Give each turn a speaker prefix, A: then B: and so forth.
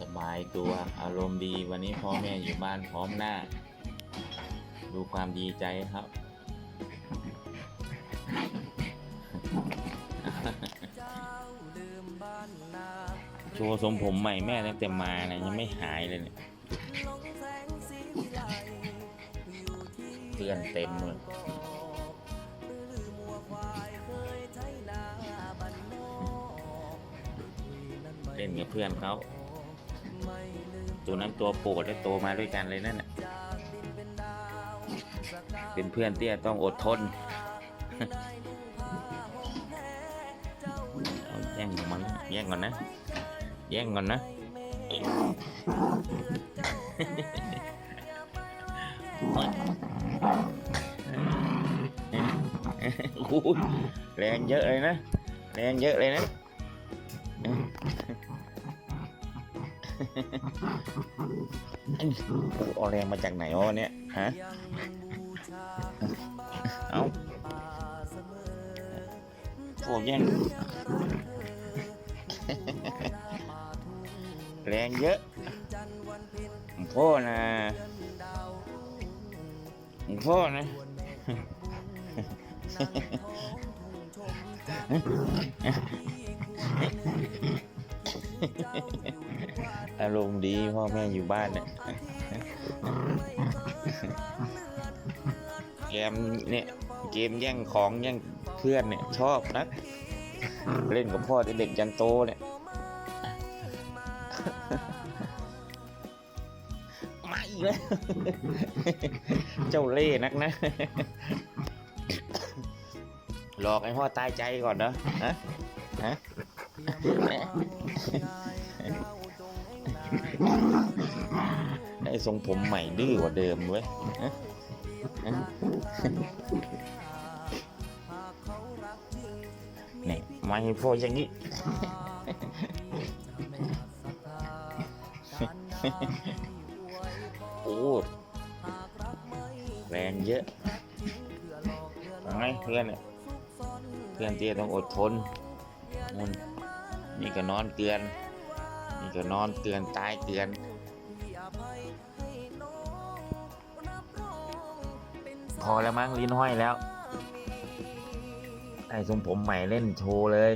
A: สบายตัวอารมณ์ดีวันนี้พ่อแม่อยู่บ้านพร้อมหน้า ดูความดีใจครับ โชว์ทรงผมใหม่แม่ตั้งแต่มานะยังไม่หายเลยเนี่ย เพื่อนเต็มเลยเล่นกับเพื่อนเขาตัวนั้นตัวโปรดได้โตมาด้วยกันเลยนั่นน่ะเป็นเพื่อนเตี้ยต้องอดทนเอาแย่งมันแย่งก่อนนะ แย่งก่อนนะ แรงเยอะเลยนะ แรงเยอะเลยนะเอาแรงมาจากไหนวะเนี่ยฮะ เอาโอ้แย่งแรงเยอะพ่อนะ หลวงพ่อนะอารมณ์ดีพ่อแม่อยู่บ้านเนี่ยเกมเนี่ยเกมแย่งของแย่งเพื่อนเนี่ยชอบนะ เล่นกับพ่อเด็กยันโตเนี่ย อีกแล้ว เจ้าเล่นักนะ หลอกให้พ่อตายใจก่อนเนอะฮะฮะได้ทรงผมใหม่ดื้อกว่าเดิมเว้ยฮะฮะนี่มาให้พ่ออย่างนี้ แรงเยอะเอาไงเพื่อนเนี่ยเพื่อนเตี้ยต้องอดทนนู่นนี่ก็นอนเตือน นี่ก็นอนเตือนตายเตือนพอแล้วมั้งลิ้นห้อยแล้วไอ้ทรงผมใหม่เล่นโชว์เลย